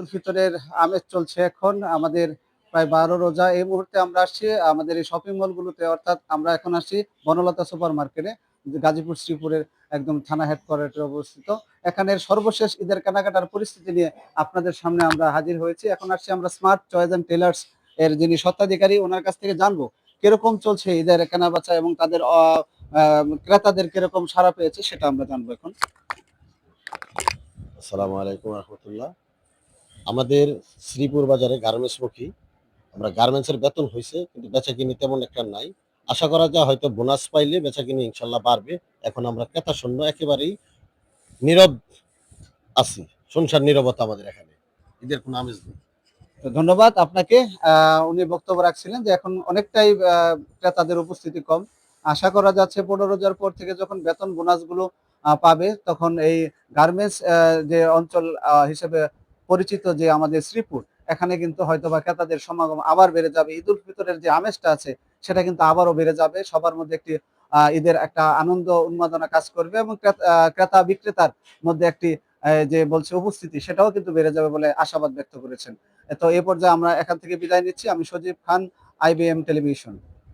উল ফিতরের আমেজ চলছে এখন। আমাদের প্রায় বারো রোজা। এই মুহূর্তে আমরা আসছি আমাদের এই শপিং মলগুলোতে অর্থাৎ আমরা এখন আসছি বনলতা সুপার মার্কেটে গাজীপুর শ্রীপুরের একদম থানা হেডকোয়ার্টারে অবস্থিত। এখানের সর্বশেষ ঈদের কেনাকাটার পরিস্থিতি নিয়ে আপনাদের সামনে আমরা হাজির হয়েছি। এখন আসছি আমরা স্মার্ট চয়েস অ্যান্ড টেলার্স এর যিনি স্বত্বাধিকারী, ওনার কাছ থেকে জানব কীরকম চলছে ঈদের কেনাবেচা এবং তাদের ক্রেতাদের কীরকম সাড়া পেয়েছে সেটা আমরা জানব এখন। আসসালামু আলাইকুম রহমতুল্লাহ। আমাদের শ্রীপুর বাজারে গার্মেন্টস মুখী আমরা গার্মেন্টসের বেতন হয়েছে কিন্তু বেচা কিনি তেমন একটা নাই। আশা করা যায় হয়তো বোনাস পাইলে বেচা কিনি ইনশাল্লাহ বাড়বে। এখন আমরা ক্রেতা শূন্য একেবারেই নীরব আছি, সংসার নীরবতা আমাদের এখানে। ঈদের কোনো আমেজ নেই। তো ধন্যবাদ আপনাকে। উনি বক্তব্য রাখছিলেন যে এখন অনেকটাই ক্রেতাদের উপস্থিতি কম। আশা করা যাচ্ছে পনেরো রোজার পর থেকে যখন বেতন বোনাসগুলো পাবে, তখন এই গার্মেন্টস যে অঞ্চল হিসেবে পরিচিত যে আমাদের শ্রীপুর, এখানে কিন্তু হয়তো বা ক্রেতাদের সমাগম আবার বেড়ে যাবে। ঈদ উল ফিতরের যে আমেজটা আছে, সেটা কিন্তু আবারও বেড়ে যাবে। সবার মধ্যে একটি ঈদের একটা আনন্দ, উন্মাদনা কাজ করবে এবং ক্রেতা বিক্রেতার মধ্যে একটি যে বলছে উপস্থিতি, সেটাও কিন্তু বেড়ে যাবে বলে আশাবাদ ব্যক্ত করেছেন। তো এই পর্যায়ে আমরা এখান থেকে বিদায় নিচ্ছি। আমি সজীব খান আইবিএম টেলিভিশন।